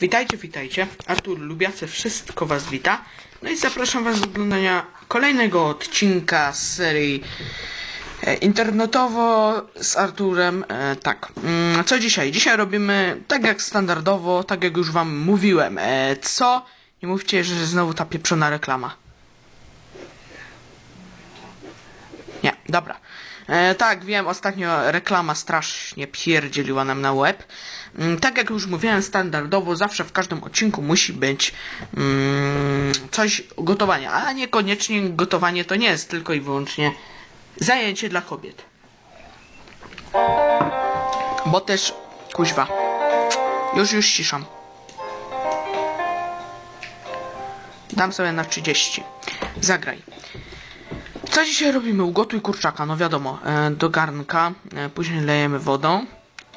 Witajcie, witajcie. Artur Lubiace wszystko was wita. No i zapraszam was do oglądania kolejnego odcinka z serii e, internetowo z Arturem. E, tak, mm, co dzisiaj? Dzisiaj robimy tak jak standardowo, tak jak już wam mówiłem. E, co? Nie mówcie, że znowu ta pieprzona reklama. Nie, dobra. E, tak, wiem, ostatnio reklama strasznie pierdzieliła nam na łeb. Mm, tak jak już mówiłem, standardowo zawsze w każdym odcinku musi być mm, coś gotowania, a niekoniecznie gotowanie to nie jest tylko i wyłącznie zajęcie dla kobiet. Bo też, kuźwa, już, już ciszam. Dam sobie na 30. Zagraj. Co dzisiaj robimy? Ugotuj kurczaka, no wiadomo, e, do garnka, e, później lejemy wodą.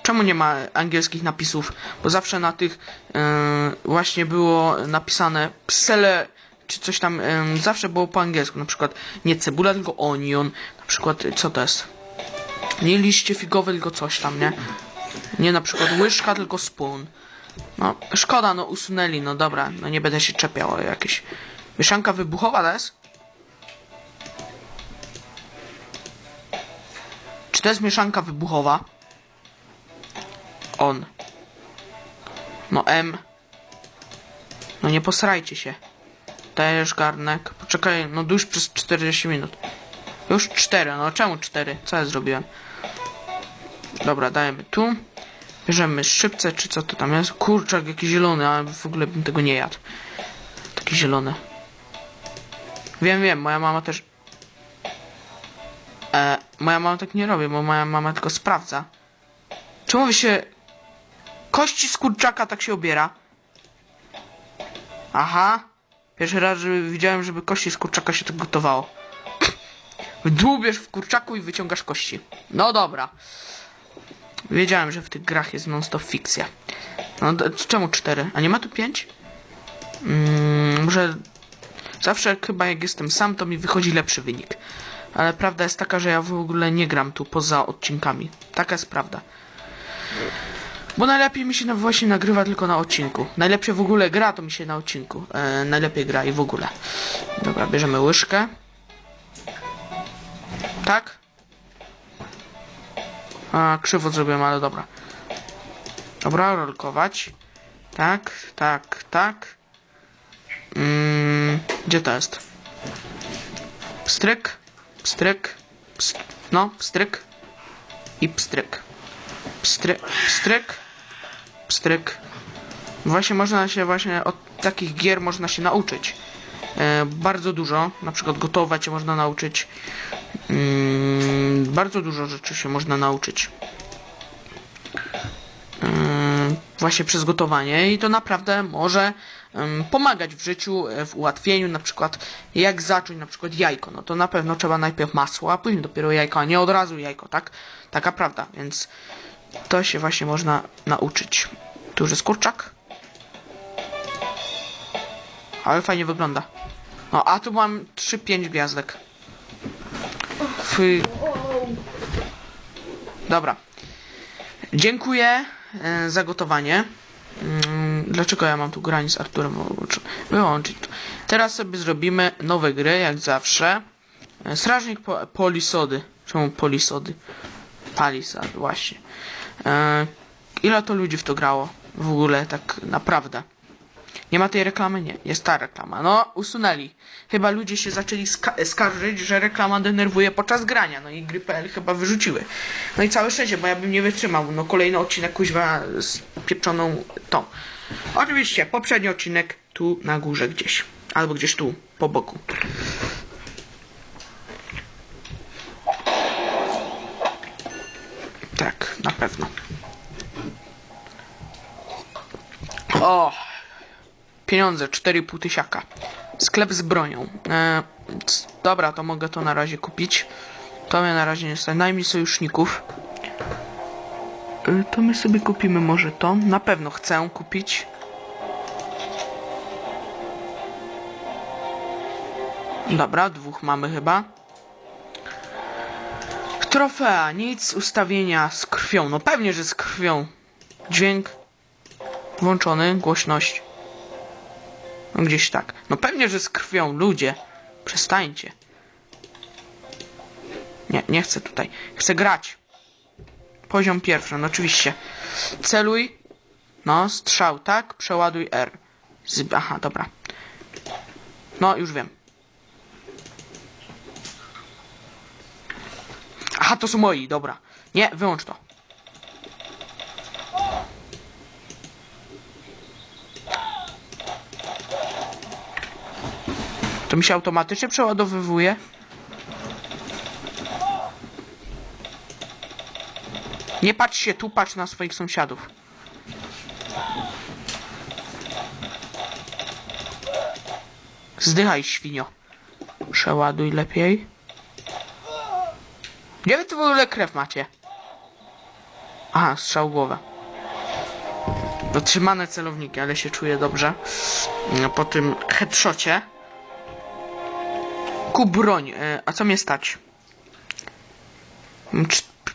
Czemu nie ma angielskich napisów? Bo zawsze na tych e, właśnie było napisane psele, czy coś tam, zawsze było po angielsku, na przykład nie cebula, tylko onion, na przykład, co to jest? Nie liście figowe, tylko coś tam, nie? Nie na przykład łyżka, tylko spoon. No, szkoda, no usunęli, no dobra, no nie będę się czepiał o jakieś... Mieszanka wybuchowa to jest? Czy to jest mieszanka wybuchowa? On. No M. No nie posrajcie się. Dajesz garnek. Poczekaj, no dusz przez 40 minut. Już 4, no czemu 4? Co ja zrobiłem? Dobra, dajemy tu. Bierzemy szybce, czy co to tam jest? Kurczak jaki zielony, ale w ogóle bym tego nie jadł. Taki zielony. Wiem, wiem, moja mama też E, moja mama tak nie robi, bo moja mama tylko sprawdza. Czemu wy się... Kości z kurczaka tak się obiera? Aha. Pierwszy raz żeby widziałem, żeby kości z kurczaka się tak gotowało. Dłubiesz w kurczaku i wyciągasz kości. No dobra. Wiedziałem, że w tych grach jest non-stop fikcja. No czemu cztery? A nie ma tu pięć? Mm, może... Zawsze chyba jak jestem sam, to mi wychodzi lepszy wynik. Ale prawda jest taka, że ja w ogóle nie gram tu poza odcinkami. Taka jest prawda. Bo najlepiej mi się właśnie nagrywa tylko na odcinku. Najlepsze w ogóle gra to mi się na odcinku. E, najlepiej gra i w ogóle. Dobra, bierzemy łyżkę. Tak? A, krzywo zrobiłem, ale dobra. Dobra, rolkować. Tak, tak, tak. Mm, gdzie to jest? Pstryk pstryk, pst, no, pstryk i pstryk. Pstryk, pstryk, pstryk. Właśnie można się właśnie od takich gier można się nauczyć. E, bardzo dużo, na przykład gotować się można nauczyć. Mm, bardzo dużo rzeczy się można nauczyć. E, właśnie przez gotowanie i to naprawdę może pomagać w życiu, e, w ułatwieniu, na przykład jak zacząć na przykład jajko, no to na pewno trzeba najpierw masło, a później dopiero jajko, a nie od razu jajko, tak? Taka prawda, więc to się właśnie można nauczyć. Tu już jest kurczak. Ale fajnie wygląda. No, a tu mam 3-5 gwiazdek. Fy. Dobra. Dziękuję e, za gotowanie. Dlaczego ja mam tu granic z Arturem wyłączy- wyłączyć? Teraz sobie zrobimy nowe gry, jak zawsze. E, Strażnik po Polisody. Czemu Polisody? Palisad, właśnie. E, ile to ludzi w to grało? W ogóle, tak naprawdę. Nie ma tej reklamy? Nie. Jest ta reklama. No, usunęli. Chyba ludzie się zaczęli ska- skarżyć, że reklama denerwuje podczas grania. No i gry.pl chyba wyrzuciły. No i całe szczęście, bo ja bym nie wytrzymał. No kolejny odcinek kuźwa z pieprzoną tą. Oczywiście, poprzedni odcinek tu na górze gdzieś. Albo gdzieś tu, po boku. Tak, na pewno. O! Pieniądze, 4,5 tysiaka. Sklep z bronią. E, dobra, to mogę to na razie kupić. To mnie na razie nie stać. Najmniej sojuszników. E, to my sobie kupimy może to. Na pewno chcę kupić. Dobra, dwóch mamy chyba. Trofea, nic, ustawienia z krwią. No pewnie, że z krwią. Dźwięk. Włączony, głośność. No gdzieś tak. No pewnie, że z krwią, ludzie. Przestańcie. Nie, nie chcę tutaj. Chcę grać. Poziom pierwszy, no oczywiście. Celuj. No, strzał, tak? Przeładuj R. Z... Aha, dobra. No, już wiem. Aha, to są moi, dobra. Nie, wyłącz to. To mi się automatycznie przeładowywuje? Nie patrz się tu, patrz na swoich sąsiadów. Zdychaj, świnio. Przeładuj lepiej. Gdzie wy w ogóle krew macie? Aha, strzał głowę. Dotrzymane celowniki, ale się czuję dobrze. No, Po tym headshocie. Kup broń. E, A co mnie stać?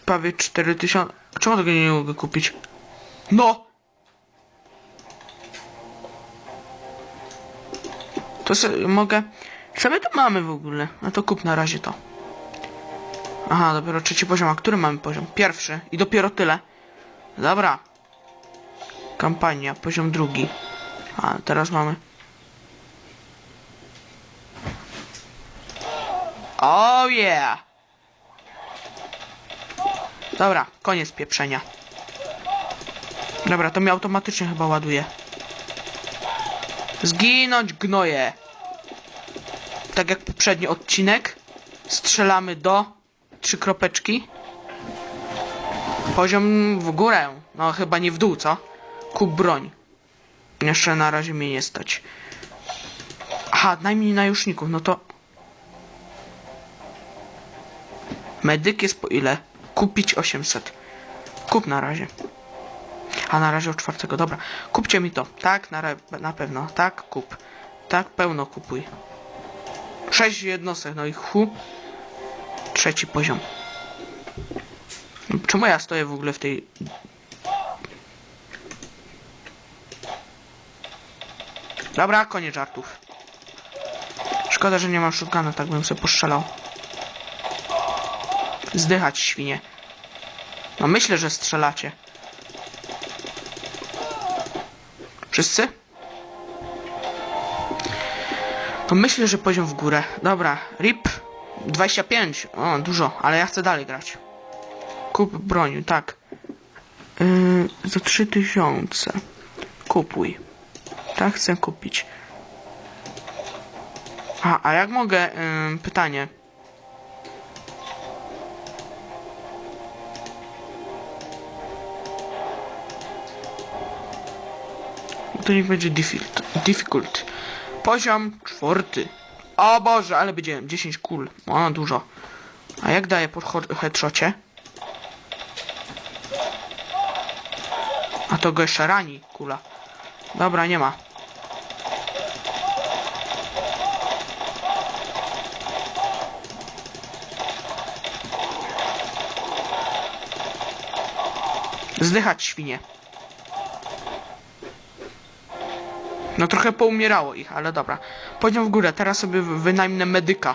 Prawie 4000. Czemu tego nie mogę kupić? No! To sobie mogę. Co my tu mamy w ogóle? No to kup na razie to. Aha, dopiero trzeci poziom. A który mamy poziom? Pierwszy. I dopiero tyle. Dobra. Kampania, poziom drugi. A, teraz mamy. Oh yeah! Dobra, koniec pieprzenia. Dobra, to mi automatycznie chyba ładuje. Zginąć gnoje. Tak jak poprzedni odcinek. Strzelamy do trzy kropeczki. Poziom w górę. No chyba nie w dół, co? Kup broń. Jeszcze na razie mnie nie stać. Aha, najmniej najuszników, no to... Medyk jest po ile? Kupić 800. Kup na razie. A na razie o czwartego, dobra. Kupcie mi to. Tak, na, na pewno. Tak, kup. Tak, pełno kupuj. Sześć jednostek, no i hu. Trzeci poziom. Czemu ja stoję w ogóle w tej... Dobra, koniec żartów. Szkoda, że nie mam shotguna, tak bym sobie postrzelał. Zdychać, świnie. No myślę, że strzelacie. Wszyscy? To myślę, że poziom w górę. Dobra, RIP 25. O, dużo, ale ja chcę dalej grać. Kup broń, tak. Yy, za 3000. Kupuj. Tak, chcę kupić. A, a jak mogę... Yy, pytanie. Niech będzie difficult. difficult. Poziom czwarty. O Boże, ale będzie 10 kul. O, dużo. A jak daje po ho- headshocie? A to go jeszcze rani kula. Dobra, nie ma. Zdychać świnie. No trochę poumierało ich, ale dobra. Poziom w górę, teraz sobie wynajmę medyka.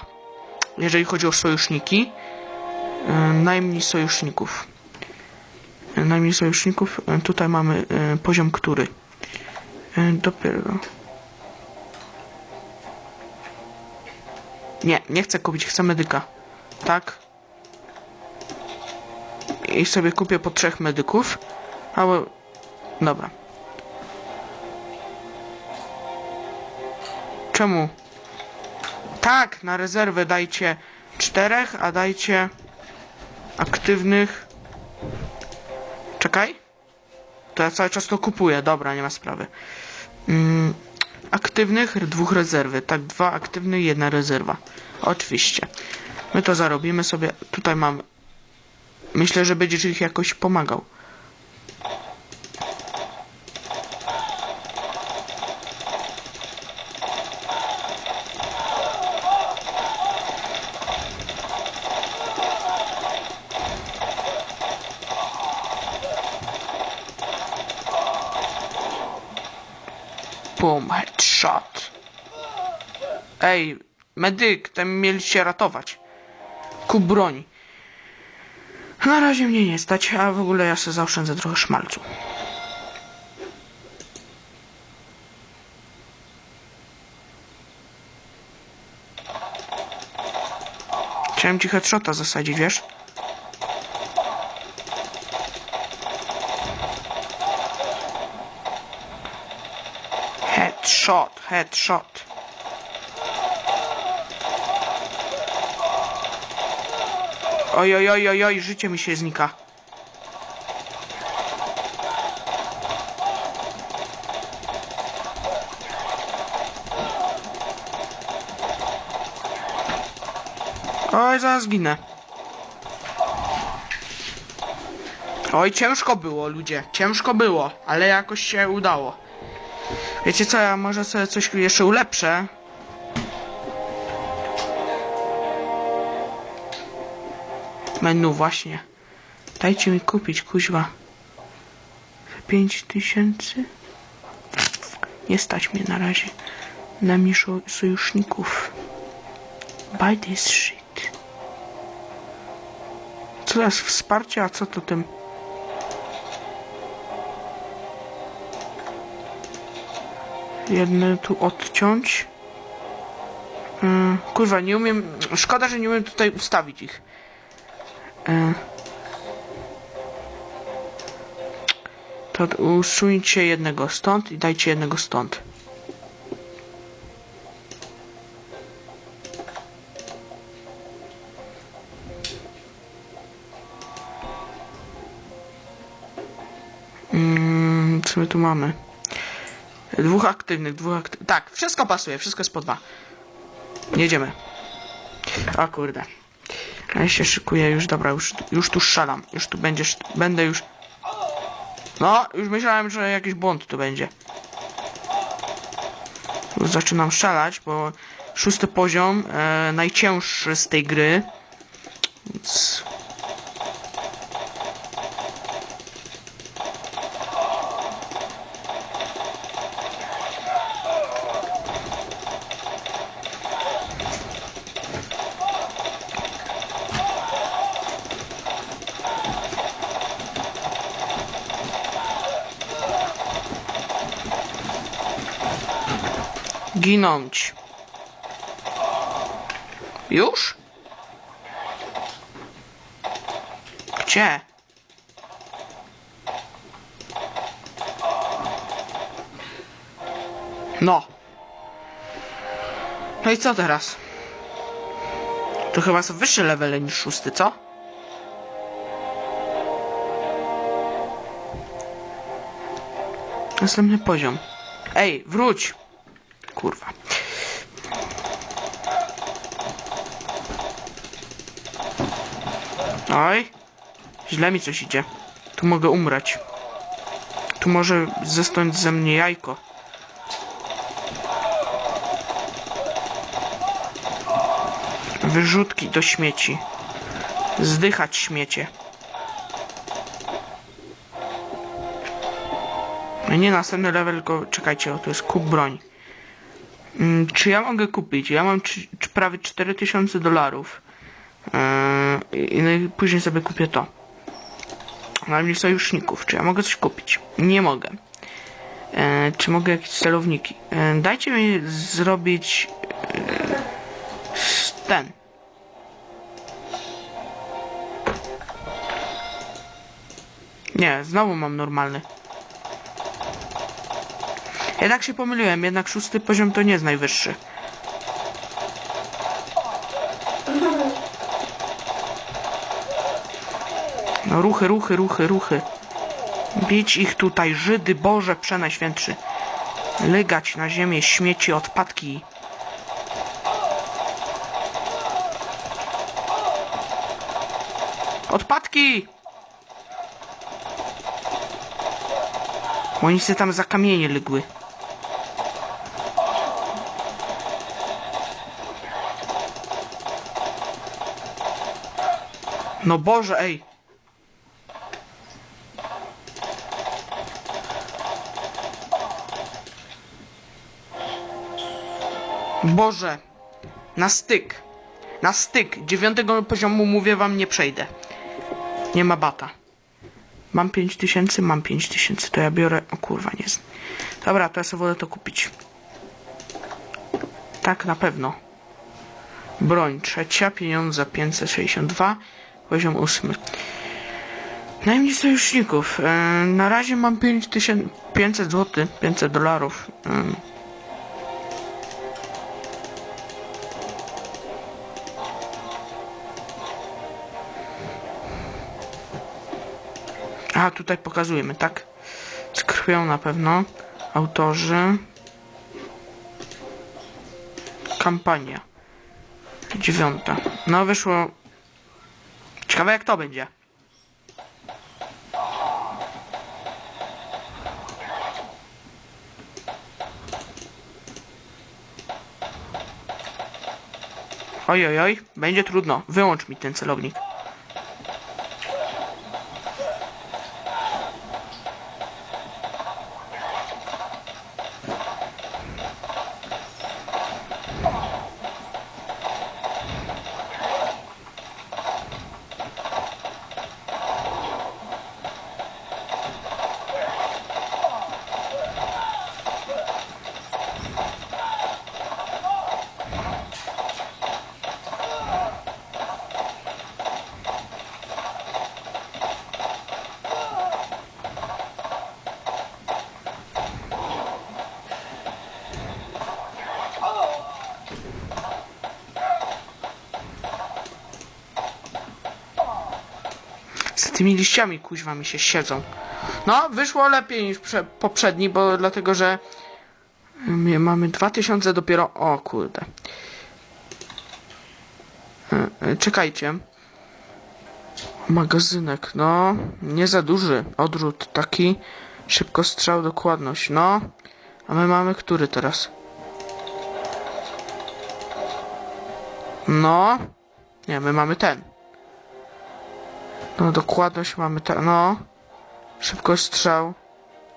Jeżeli chodzi o sojuszniki. Yy, najmniej sojuszników. Yy, najmniej sojuszników. Yy, tutaj mamy poziom który. Dopiero. Nie, nie chcę kupić, chcę medyka. Tak. I sobie kupię po trzech medyków. Albo... Dobra. Czemu? Tak, na rezerwę dajcie czterech, a dajcie aktywnych. Czekaj. To ja cały czas to kupuję. Dobra, nie ma sprawy. Mm, aktywnych, dwóch rezerwy. Tak, dwa aktywne jedna rezerwa. Oczywiście. My to zarobimy sobie. Tutaj mam. Myślę, że będziesz ich jakoś pomagał. Boom, headshot. Ej, medyk, ten mieliście ratować. Kup broni. Na razie mnie nie stać, a w ogóle ja sobie zaoszczędzę trochę szmalcu. Chciałem ci headshota zasadzić, wiesz? Headshot, headshot. Oj, oj, oj, oj, oj, życie mi się znika. Oj, zaraz zginę. Oj, ciężko było, ludzie. Ciężko było, ale jakoś się udało. Wiecie co, ja może sobie coś jeszcze ulepszę. Menu właśnie. Dajcie mi kupić, kuźwa. Pięć tysięcy? Nie stać mnie na razie. Na mnie szo- sojuszników. Buy this shit. Co to jest wsparcie, a co to tym? Jedne tu odciąć. Yy, kurwa, nie umiem. Szkoda, że nie umiem tutaj ustawić ich. Yy. To usuńcie jednego stąd i dajcie jednego stąd. Mm, co my tu mamy? Dwóch aktywnych, dwóch aktywnych. Tak, wszystko pasuje, wszystko jest po dwa. Jedziemy. O kurde. Ja się szykuję już, dobra, już, już tu strzelam. Już tu będziesz, będę już... No, już myślałem, że jakiś błąd tu będzie. Już zaczynam strzelać, bo szósty poziom, e, najcięższy z tej gry. Więc... Ginąć. Już? Gdzie? No. No i co teraz? To chyba są wyższe levele niż szósty, co? Następny poziom. Ej, wróć! Kurwa. Oj. Źle mi coś idzie. Tu mogę umrzeć. Tu może zestąć ze mnie jajko. Wyrzutki do śmieci. Zdychać śmiecie. Nie następny level, tylko czekajcie, o, to jest kup broń. Mm, czy ja mogę kupić? Ja mam czy, czy prawie 4000 dolarów. Yy, no i później sobie kupię to. Na mnie sojuszników. Czy ja mogę coś kupić? Nie mogę. Yy, czy mogę jakieś celowniki? Yy, dajcie mi zrobić ten. Nie, znowu mam normalny. Jednak się pomyliłem, jednak szósty poziom to nie jest najwyższy. No ruchy, ruchy, ruchy, ruchy. Bić ich tutaj, Żydy, Boże Przenajświętszy. Lygać na ziemię śmieci, odpadki. Odpadki! Oni se tam za kamienie lygły. No Boże, ej. Boże. Na styk. Na styk. Dziewiątego poziomu mówię wam nie przejdę. Nie ma bata. Mam 5000, mam 5000. To ja biorę. O kurwa, nie. z- Dobra, to ja sobie wolę to kupić. Tak, na pewno. Broń trzecia, pieniądze 562, poziom ósmy. Najmniej sojuszników. E, na razie mam 5500 zł, 500 dolarów. E, A, tutaj pokazujemy, tak? Z krwią na pewno. Autorzy. Kampania. Dziewiąta. No wyszło. Ciekawe jak to będzie. Oj, oj, oj, będzie trudno. Wyłącz mi ten celownik. Z tymi liściami kuźwa mi się siedzą. No, wyszło lepiej niż prze- poprzedni, bo dlatego, że my mamy 2000 dopiero. O kurde. E, e, Czekajcie. Magazynek, no, nie za duży. Odrzut taki. Szybko strzał, dokładność, no. A my mamy który teraz? No. Nie, my mamy ten. No, dokładność mamy ta, no. Szybkość strzał.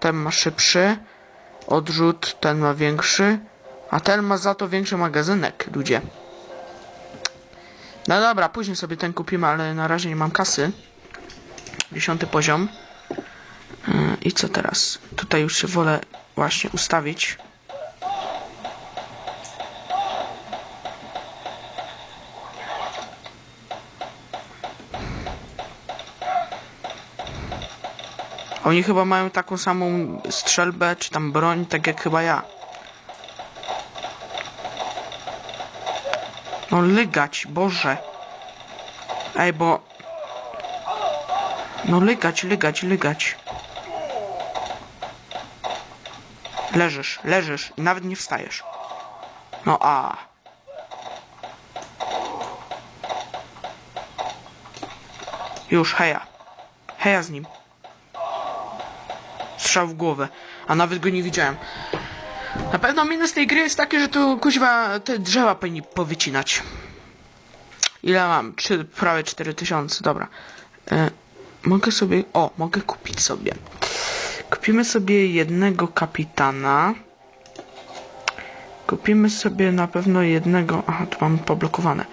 Ten ma szybszy. Odrzut, ten ma większy. A ten ma za to większy magazynek, ludzie. No dobra, później sobie ten kupimy, ale na razie nie mam kasy. Dziesiąty poziom. Yy, I co teraz? Tutaj już się wolę właśnie ustawić. Oni chyba mają taką samą strzelbę, czy tam broń, tak jak chyba ja. No lygać, Boże. Ej, bo... No lygać, lygać, lygać. Leżysz, leżysz i nawet nie wstajesz. No a. Już, heja. Heja z nim. Strzał w głowę, a nawet go nie widziałem. Na pewno minus tej gry jest taki, że tu kuźwa te drzewa powinni powycinać. Ile mam? Trzy, prawie 4000, dobra. E, mogę sobie, o, mogę kupić sobie. Kupimy sobie jednego kapitana. Kupimy sobie na pewno jednego, aha, tu mam poblokowane.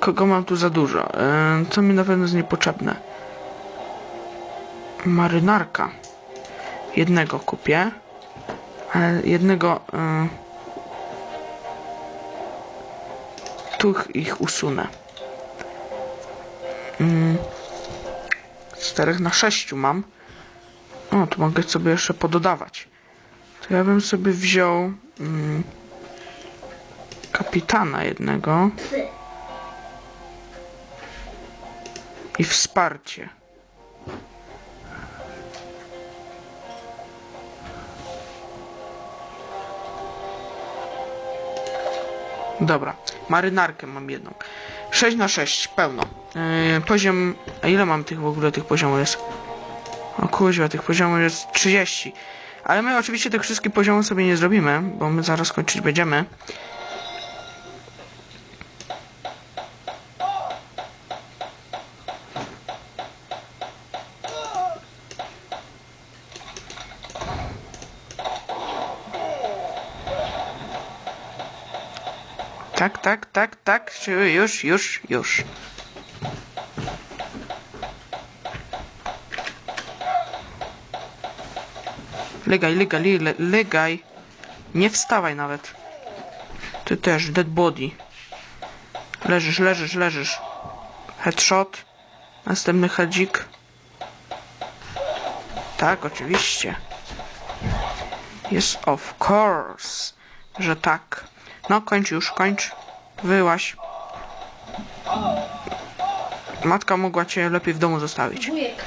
Kogo mam tu za dużo? E, co mi na pewno jest niepotrzebne? Marynarka. Jednego kupię. Ale jednego. Y... Tu ich usunę. Z czterech na sześciu mam. O, tu mogę sobie jeszcze pododawać. To ja bym sobie wziął mm, kapitana jednego i wsparcie. Dobra, marynarkę mam jedną. 6 na 6 pełno. Yy, poziom. A ile mam tych w ogóle tych poziomów jest? O kuźwa, tych poziomów jest 30. Ale my oczywiście tych wszystkich poziomów sobie nie zrobimy, bo my zaraz kończyć będziemy. Tak, tak, Już, już, już. Legaj, legaj, le- legaj. Nie wstawaj nawet. Ty też, dead body. Leżysz, leżysz, leżysz. Headshot. Następny hedzik. Tak, oczywiście. Yes, of course. Że tak. No, kończ już, kończ. Wyłaś. Matka mogła cię lepiej w domu zostawić. Wujek.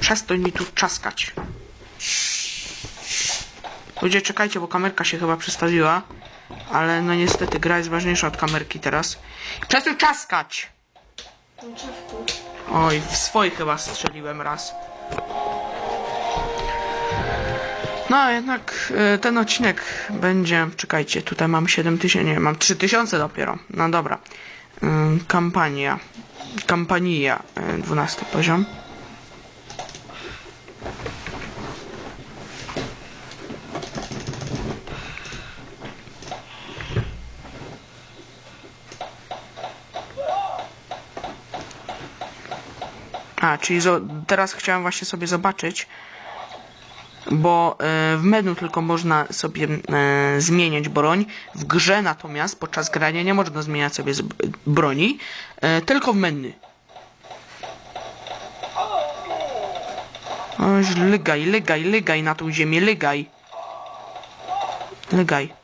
Przestań mi tu czaskać. Ludzie, czekajcie, bo kamerka się chyba przestawiła. Ale no niestety gra jest ważniejsza od kamerki teraz. Przestań czaskać! Oj, w swój chyba strzeliłem raz. No, jednak e, ten odcinek będzie. Czekajcie, tutaj mam 7000, nie, mam 3000 dopiero. No dobra. Ym, Kampania. Kampania, e, 12 poziom. A, czyli teraz chciałem właśnie sobie zobaczyć, bo e, w menu tylko można sobie e, zmieniać broń. W grze natomiast podczas grania nie można zmieniać sobie broni, e, tylko w menu. Oż, lygaj, lygaj, lygaj na tą ziemię, lygaj. Lygaj.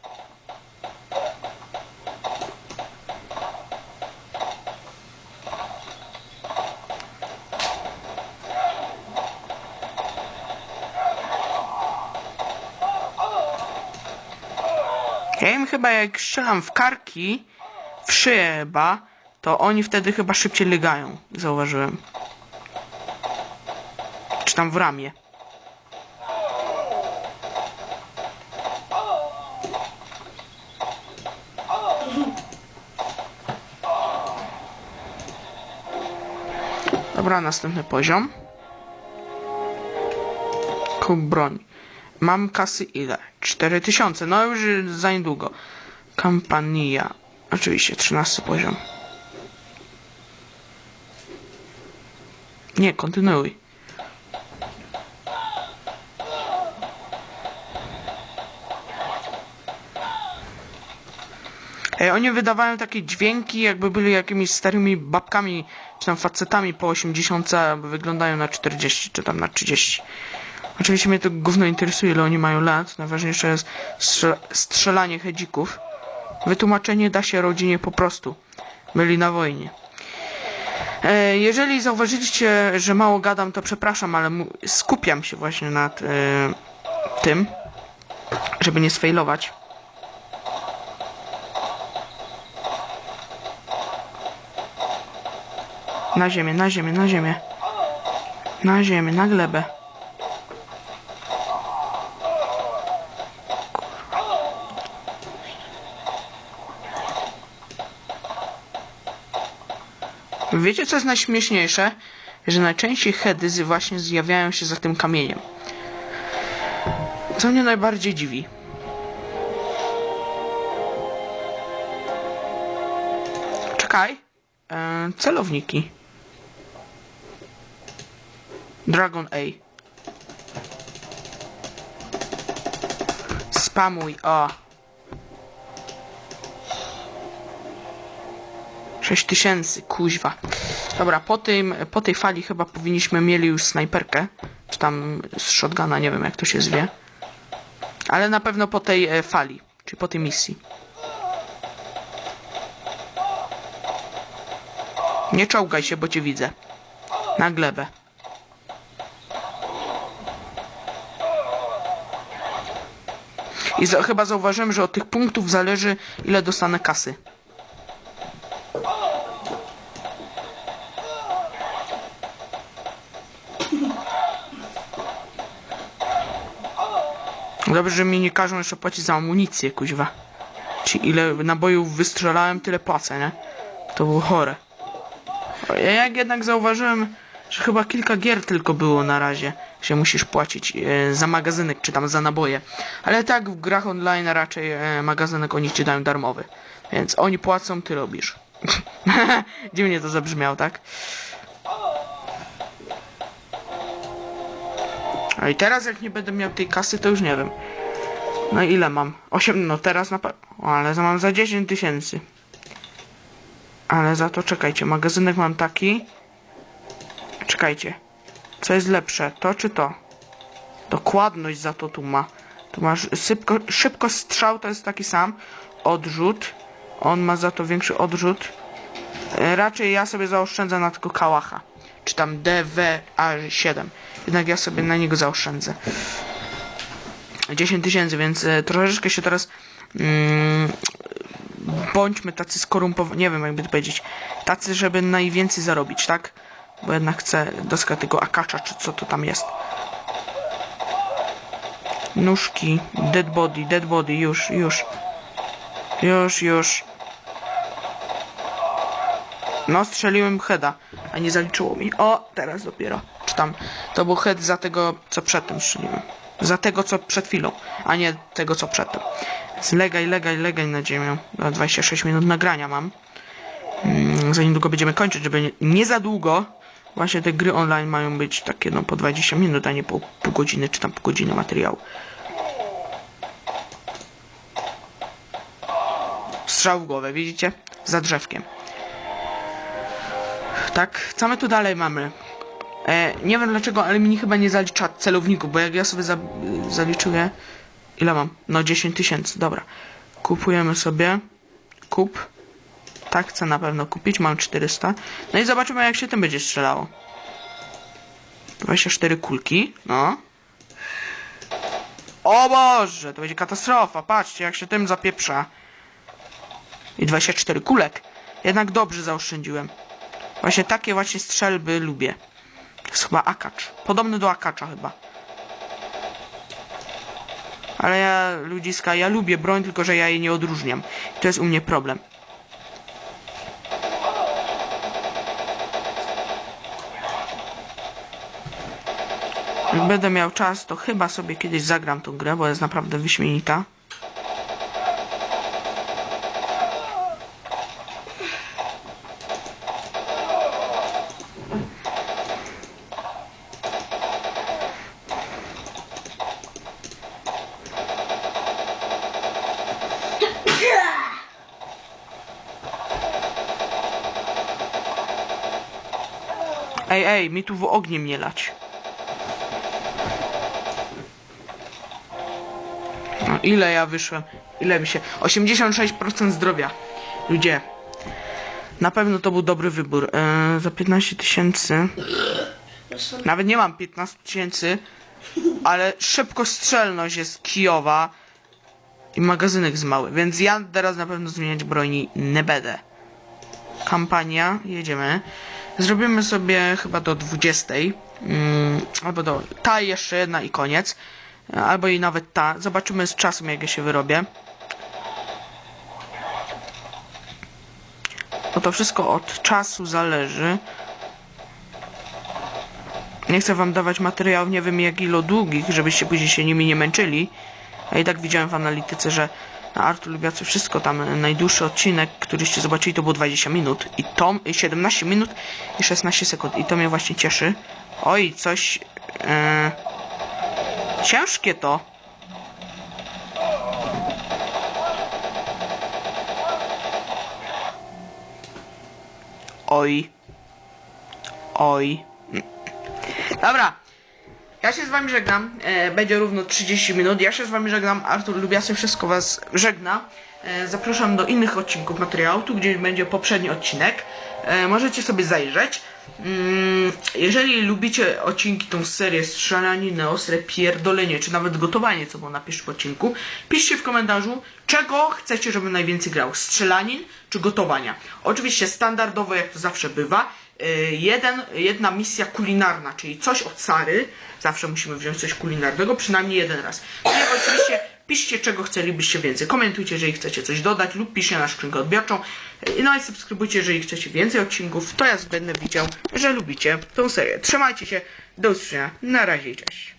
Jak strzelam w karki, w szyję chyba, to oni wtedy chyba szybciej lygają, zauważyłem. Czy tam w ramię. Dobra, następny poziom. Kup broń. Mam kasy ile? 4000. No już za niedługo. Kampania. Oczywiście, 13 poziom. Nie, kontynuuj. Ej, oni wydawają takie dźwięki, jakby byli jakimiś starymi babkami, czy tam facetami po 80, a wyglądają na 40, czy tam na 30. Oczywiście mnie to gówno interesuje, ile oni mają lat. Najważniejsze jest strze- strzelanie hedzików. Wytłumaczenie da się rodzinie po prostu. Byli na wojnie. E, jeżeli zauważyliście, że mało gadam, to przepraszam, ale skupiam się właśnie nad e, tym, żeby nie sfejlować. Na ziemię, na ziemię, na ziemię. Na ziemię, na glebę. Wiecie, co jest najśmieszniejsze? Że najczęściej heady z- właśnie zjawiają się za tym kamieniem. Co mnie najbardziej dziwi. Czekaj. E, celowniki. Dragon A. Spamuj, o. 6 tysięcy, kuźwa. Dobra, po, tym, po tej fali chyba powinniśmy mieli już snajperkę. Czy tam z shotguna, nie wiem jak to się zwie. Ale na pewno po tej e, fali, czy po tej misji. Nie czołgaj się, bo cię widzę. Na glebę. I za, chyba zauważyłem, że od tych punktów zależy, ile dostanę kasy. Dobrze, że mi nie każą jeszcze płacić za amunicję, kuźwa. Czy ile nabojów wystrzelałem, tyle płacę, nie? To było chore. Ja jak jednak zauważyłem, że chyba kilka gier tylko było na razie. się musisz płacić e, za magazynek czy tam za naboje. Ale tak w grach online raczej e, magazynek oni ci dają darmowy. Więc oni płacą, ty robisz. Dziwnie to zabrzmiało, tak? A i teraz jak nie będę miał tej kasy, to już nie wiem. No ile mam? 8, no teraz na pewno. Ale mam za 10 tysięcy. Ale za to czekajcie, magazynek mam taki. Czekajcie. Co jest lepsze, to czy to? Dokładność za to tu ma. Tu masz szybko, szybko strzał, to jest taki sam. Odrzut. On ma za to większy odrzut. E, Raczej ja sobie zaoszczędzę na tylko kałacha. Czy tam DWA7. Jednak ja sobie na niego zaoszczędzę. 10 tysięcy, więc e, troszeczkę się teraz mm, bądźmy tacy skorumpowani, nie wiem jakby to powiedzieć, tacy, żeby najwięcej zarobić, tak? Bo jednak chcę dostać tego akacza, czy co to tam jest. Nóżki, dead body, dead body, już, już. Już, już. No, strzeliłem heada, a nie zaliczyło mi. O, teraz dopiero. Tam, to był head za tego, co przedtem strzeliłem. Za tego, co przed chwilą, a nie tego, co przedtem. Więc legaj, legaj, na ziemię. No, 26 minut nagrania mam. Mm, za niedługo będziemy kończyć, żeby nie, nie za długo. Właśnie te gry online mają być takie no po 20 minut, a nie po pół godziny czy tam pół godziny materiału. Strzał w głowę, widzicie? Za drzewkiem. Tak, co my tu dalej mamy? E, nie wiem dlaczego, ale mi chyba nie zalicza celowników, bo jak ja sobie za, zaliczyłem... Ile mam? No 10 tysięcy, dobra. Kupujemy sobie. Kup. Tak, chcę na pewno kupić, mam 400. No i zobaczymy jak się tym będzie strzelało. 24 kulki, no. O Boże, to będzie katastrofa, patrzcie jak się tym zapieprza. I 24 kulek. Jednak dobrze zaoszczędziłem. Właśnie takie właśnie strzelby lubię. Jest chyba akacz. Podobny do akacza chyba. Ale ja, ludziska, ja lubię broń, tylko że ja jej nie odróżniam. To jest u mnie problem. Jak będę miał czas, to chyba sobie kiedyś zagram tą grę, bo jest naprawdę wyśmienita. Ej, mi tu w ogniem nie lać. No, ile ja wyszłem? Ile mi się? 86% zdrowia. Ludzie. Na pewno to był dobry wybór. Eee, za 15 tysięcy. Nawet nie mam 15 tysięcy, ale szybkostrzelność jest kijowa i magazynek jest mały, więc ja teraz na pewno zmieniać broni nie będę. Kampania, jedziemy. Zrobimy sobie chyba do 20. Mm, albo do ta jeszcze jedna i koniec. Albo i nawet ta. Zobaczymy z czasem jak ja się wyrobię. Bo to wszystko od czasu zależy. Nie chcę wam dawać materiałów nie wiem jak ilo długich, żebyście później się nimi nie męczyli. A i tak widziałem w analityce, że na Artur Lubiacy wszystko tam e, najdłuższy odcinek, któryście zobaczyli, to było 20 minut. I to i 17 minut i 16 sekund. I to mnie właśnie cieszy. Oj, coś. E, ciężkie to. Oj. Oj. Dobra. Ja się z wami żegnam. E, będzie równo 30 minut. Ja się z wami żegnam. Artur Lubiasy wszystko was żegna. E, zapraszam do innych odcinków materiału, tu gdzieś będzie poprzedni odcinek. E, możecie sobie zajrzeć. Mm, jeżeli lubicie odcinki, tą serię strzelaniny, ostre pierdolenie, czy nawet gotowanie, co było napiszcie w odcinku, piszcie w komentarzu, czego chcecie, żebym najwięcej grał. Strzelanin czy gotowania. Oczywiście standardowo, jak to zawsze bywa. Y, jeden, jedna misja kulinarna, czyli coś od Sary. Zawsze musimy wziąć coś kulinarnego, przynajmniej jeden raz. No i oczywiście piszcie, czego chcielibyście więcej. Komentujcie, jeżeli chcecie coś dodać, lub piszcie na skrzynkę odbiorczą. No i subskrybujcie, jeżeli chcecie więcej odcinków. To ja będę widział, że lubicie tą serię. Trzymajcie się. Do usłyszenia. Na razie, cześć.